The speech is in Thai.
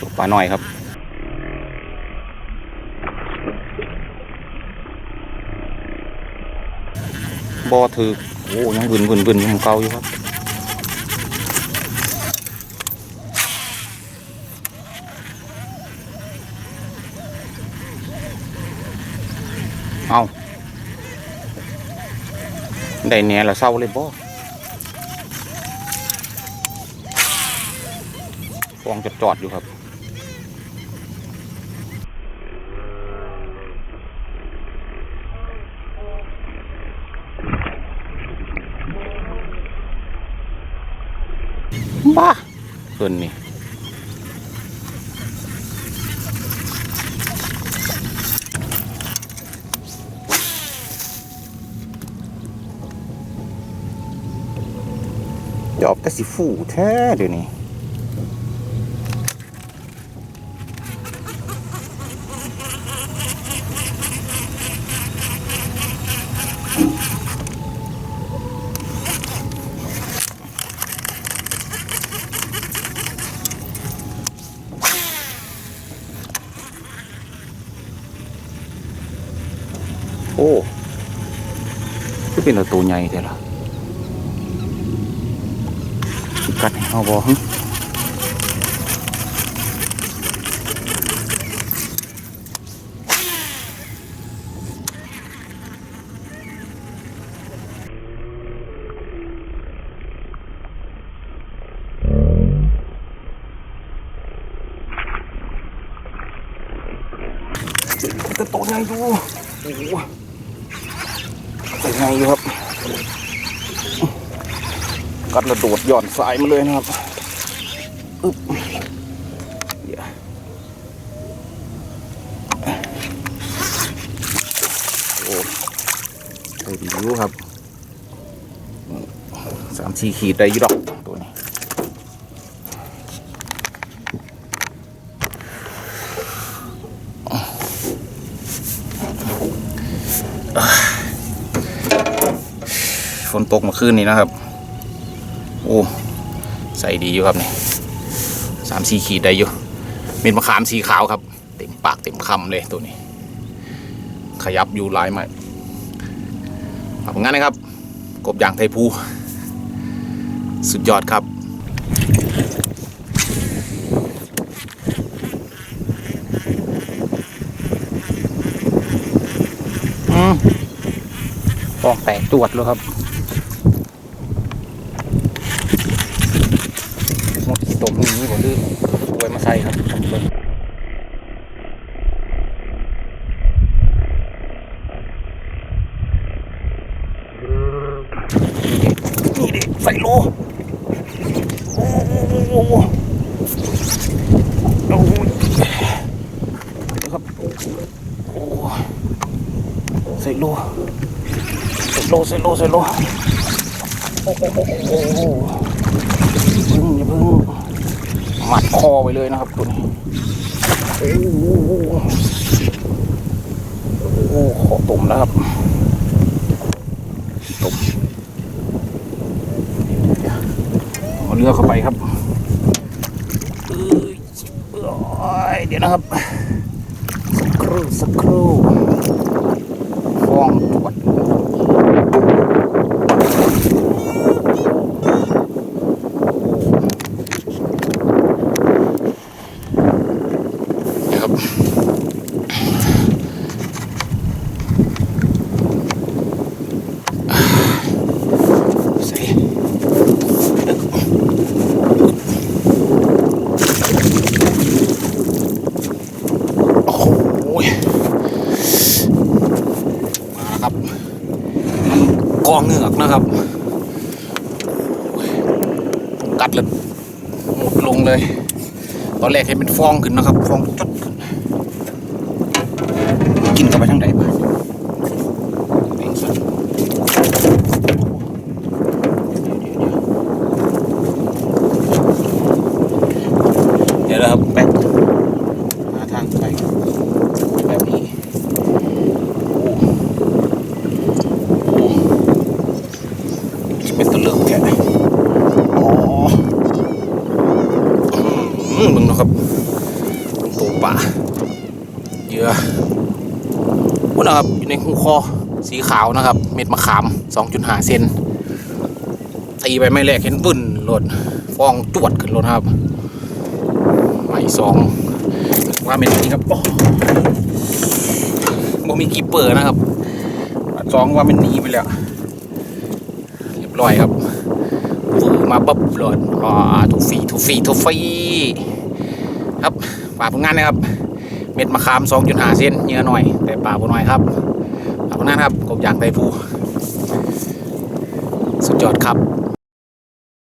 ตัวปลาหน่อยครับบ่ถือโอ้ยังบึนบึนบึนของเก่าอยู่ครับเอาได้แหน่ละเศร้าเลยบ่ฟองจอดจอดๆอยู่ครับ บ้าเกินนี่จอบแต่สิฟูแท้เดี๋ยวนี้ โอ้ที่เป็นตัวใหญ่เท่าล่ะกัดให้เอาบ่หึกระโตใหญ่อยู่โอ้ โหใส่ไงอยู่ครับ กัดระโดดหย่อนสายมาเลยนะครับอึ๊บเดี๋ยวโอ้ได้ดีอยู่ครับสามสี่ขีดได้ยี่ดอกตัวนี้ ฝนตกเมื่อคืนนี้นะครับ โอ้ใส่ดีอยู่ครับนี่สามสี่ขีดได้อยู่เม็ดมะขามสีขาวครับ เต็มปากเต็มคำเลยตัวนี้ ขยับอยู่หลายไหมเอาผลงานนะครับ กบยางไทยภูสุดยอดครับอืมฟองแตกตรวจเลยครับ หมด ตมนี้ผมดื้อไว้มาใส่ครับผมเบิ่งนี่ดิใส่โลโอ้โหโอ้โหโอ้โหครับโอ้ใส่โลใส่โลใส่โลใส่โลโอ้โหโอ้โหโอ้โหพึ่งอย่าพึ่ง หมัดคอไปเลยนะครับตัวนี้โอ้โหโอ้โหขอตุ่มแล้วครับตุ่มเอาเรือเข้าไปครับเอ้ยเอ้ยเดี๋ยวนะครับ สักครู่สักครู่ฟองตรวจนะครับใส่โอ้โหมาครับ กองเหงือก นะครับ กัดเลยหมดลงเลย ตอนแรกเห็นเป็นฟองขึ้นนะครับ ฟองจดขึ้น กินเข้าไปทั้งใดบ้างเองสัตว์เดี๋ยวนะครับแป๊บหาทางไปแบบนี้โอ้โอ้เป็นตัวเลือกแค่อ๋ออื มมึงนะครับยื่อพุ่นนะครับอยู่ในหูคอสีขาวนะครับ เม็ดมะขาม 2.5 เซนตีไปไม่แรกเห็นบึ้นโหลดฟองจวดขึ้นโหลดครับใหม่สองว่าเป็นนี้ครับโอ้บ่มีกีเปอร์นะครับสองว่ามันหนีไปแล้ว เรียบร้อยครับ ฟูมาบับหลดอ่าทุฟีทุฟีทุฟีครับป่าผลงานนะครับ เม็ดมะขาม 2.5 เซนเยอะหน่อย แต่ป่าบ่น้อยครับฝาผลงานครับกบยางไตภูสุดยอดครับ